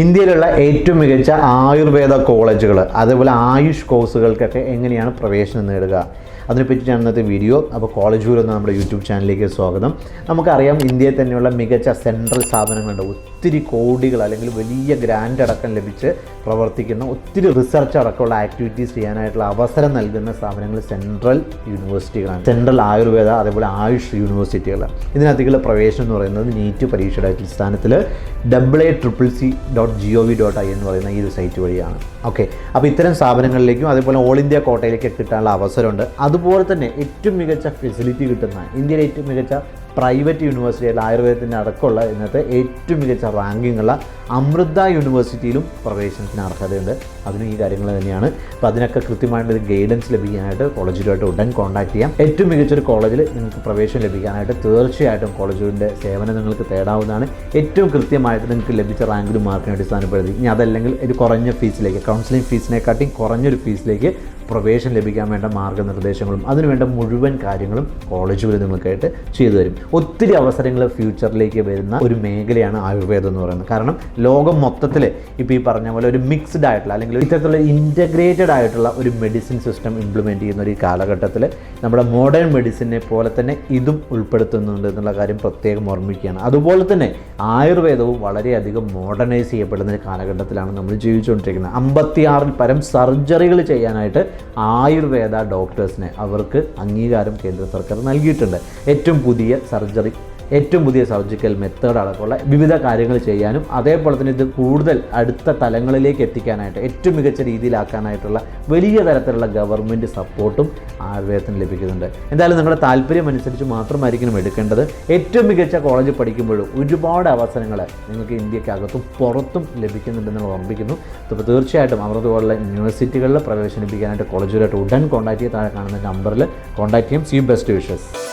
ഇന്ത്യയിലുള്ള ഏറ്റവും മികച്ച ആയുർവേദ കോളേജുകൾ അതേപോലെ ആയുഷ് കോഴ്സുകൾക്കൊക്കെ എങ്ങനെയാണ് പ്രവേശനം നേടുക? അതിനെപ്പറ്റിയാണ് ഇന്നത്തെ വീഡിയോ അപ്പോൾ കോളേജ് വരുന്ന നമ്മുടെ യൂട്യൂബ് ചാനലിലേക്ക് സ്വാഗതം. നമുക്കറിയാം ഇന്ത്യയിൽ തന്നെയുള്ള മികച്ച സെൻട്രൽ സ്ഥാപനങ്ങളുണ്ട് ഒത്തിരി കോടികൾ അല്ലെങ്കിൽ വലിയ ഗ്രാൻഡ് അടക്കം ലഭിച്ച് പ്രവർത്തിക്കുന്ന ഒത്തിരി റിസർച്ച് അടക്കമുള്ള ആക്ടിവിറ്റീസ് ചെയ്യാനായിട്ടുള്ള അവസരം നൽകുന്ന സ്ഥാപനങ്ങൾ സെൻട്രൽ യൂണിവേഴ്സിറ്റികളാണ്. സെൻട്രൽ ആയുർവേദ അതേപോലെ ആയുഷ് യൂണിവേഴ്സിറ്റികൾ ഇതിനകത്തേക്കുള്ള പ്രവേശനം എന്ന് പറയുന്നത് നീറ്റ് പരീക്ഷയുടെ അടിസ്ഥാനത്തിൽ double A triple C G O V dot I എന്ന് പറയുന്ന ഈ ഒരു സൈറ്റ് വഴിയാണ്. ഓക്കെ. അപ്പോൾ ഇത്തരം സ്ഥാപനങ്ങളിലേക്കും അതേപോലെ ഓൾ ഇന്ത്യ കോട്ടയിലേക്ക് കിട്ടാനുള്ള അവസരമുണ്ട്. അതുപോലെ തന്നെ ഏറ്റവും മികച്ച ഫെസിലിറ്റി കിട്ടുന്ന ഇന്ത്യയിലെ ഏറ്റവും മികച്ച പ്രൈവറ്റ് യൂണിവേഴ്സിറ്റി യൂണിവേഴ്സിറ്റിയിൽ ആയുർവേദത്തിന്റെ അടക്കമുള്ള ഇന്നത്തെ ഏറ്റവും മികച്ച റാങ്കിങ് ഉള്ള അമൃത യൂണിവേഴ്സിറ്റിയിലും പ്രവേശനത്തിന് അർഹതയുണ്ട്. അതിനും ഈ കാര്യങ്ങൾ തന്നെയാണ്. അപ്പോൾ അതിനൊക്കെ കൃത്യമായിട്ട് ഗൈഡൻസ് ലഭിക്കാനായിട്ട് കോളേജിലുമായിട്ട് ഉടൻ കോൺടാക്ട് ചെയ്യാം. ഏറ്റവും മികച്ചൊരു കോളേജിൽ നിങ്ങൾക്ക് പ്രവേശനം ലഭിക്കാനായിട്ട് തീർച്ചയായിട്ടും കോളേജിന്റെ സേവനം നിങ്ങൾക്ക് തേടാവുന്നതാണ്. ഏറ്റവും കൃത്യമായിട്ട് നിങ്ങൾക്ക് ലഭിച്ച റാങ്കിലും മാർക്കിനെ അടിസ്ഥാനപ്പെടുത്തി. ഇനി അതല്ലെങ്കിൽ ഒരു കുറഞ്ഞ ഫീസിലേക്ക് കൗൺസിലിംഗ് ഫീസിനെക്കാട്ടിയും കുറഞ്ഞൊരു ഫീസിലേക്ക് പ്രവേശനം ലഭിക്കാൻ വേണ്ട മാർഗനിർദ്ദേശങ്ങളും അതിനുവേണ്ട മുഴുവൻ കാര്യങ്ങളും കോളേജുകൾ നിങ്ങൾക്കായിട്ട് ചെയ്തു തരും. ഒത്തിരി അവസരങ്ങൾ ഫ്യൂച്ചറിലേക്ക് വരുന്ന ഒരു മേഖലയാണ് ആയുർവേദം എന്ന് പറയുന്നത്. കാരണം ലോകം മൊത്തത്തിൽ ഇപ്പോൾ ഈ പറഞ്ഞ പോലെ ഒരു മിക്സ്ഡ് ആയിട്ടുള്ള അല്ലെങ്കിൽ ഇത്തരത്തിലുള്ള ഇന്റഗ്രേറ്റഡ് ആയിട്ടുള്ള ഒരു മെഡിസിൻ സിസ്റ്റം ഇംപ്ലിമെന്റ് ചെയ്യുന്ന ഒരു കാലഘട്ടത്തിൽ നമ്മുടെ മോഡേൺ മെഡിസിനെ പോലെ തന്നെ ഇതും ഉൾപ്പെടുത്തുന്നുണ്ട് എന്നുള്ള കാര്യം പ്രത്യേകം ഓർമ്മിക്കുകയാണ്. അതുപോലെ തന്നെ ആയുർവേദവും വളരെയധികം മോഡേണൈസ് ചെയ്യപ്പെടുന്ന ഒരു കാലഘട്ടത്തിലാണ് നമ്മൾ ജീവിച്ചുകൊണ്ടിരിക്കുന്നത്. അമ്പത്തിയാറിൽ പരം സർജറികൾ ചെയ്യാനായിട്ട് ആയുർവേദ ഡോക്ടേഴ്സിനെ അവർക്ക് അംഗീകാരം കേന്ദ്ര സർക്കാർ നൽകിയിട്ടുണ്ട്. ഏറ്റവും പുതിയ സർജറി ഏറ്റവും പുതിയ സർജിക്കൽ മെത്തേഡ് അടക്കമുള്ള വിവിധ കാര്യങ്ങൾ ചെയ്യാനും അതേപോലെ തന്നെ ഇത് കൂടുതൽ അടുത്ത തലങ്ങളിലേക്ക് എത്തിക്കാനായിട്ട് ഏറ്റവും മികച്ച രീതിയിലാക്കാനായിട്ടുള്ള വലിയ തരത്തിലുള്ള ഗവൺമെന്റ് സപ്പോർട്ടും ആയുർവേദത്തിന് ലഭിക്കുന്നുണ്ട്. എന്തായാലും നിങ്ങളുടെ താല്പര്യം അനുസരിച്ച് മാത്രമായിരിക്കണം എടുക്കേണ്ടത്. ഏറ്റവും മികച്ച കോളേജിൽ പഠിക്കുമ്പോഴും ഒരുപാട് അവസരങ്ങൾ നിങ്ങൾക്ക് ഇന്ത്യക്കകത്തും പുറത്തും ലഭിക്കുന്നുണ്ടെന്ന് ഓർമ്മിക്കുന്നു. അപ്പോൾ തീർച്ചയായിട്ടും അവരുടെ പോലുള്ള യൂണിവേഴ്സിറ്റികളിൽ പ്രവേശനിപ്പിക്കാനായിട്ട് കോളേജുകളായിട്ട് ഉടൻ കോൺടാക്ട് ചെയ്ത് താഴെ കാണുന്ന നമ്പറിൽ കോൺടാക്ട് ചെയ്യും. C best wishes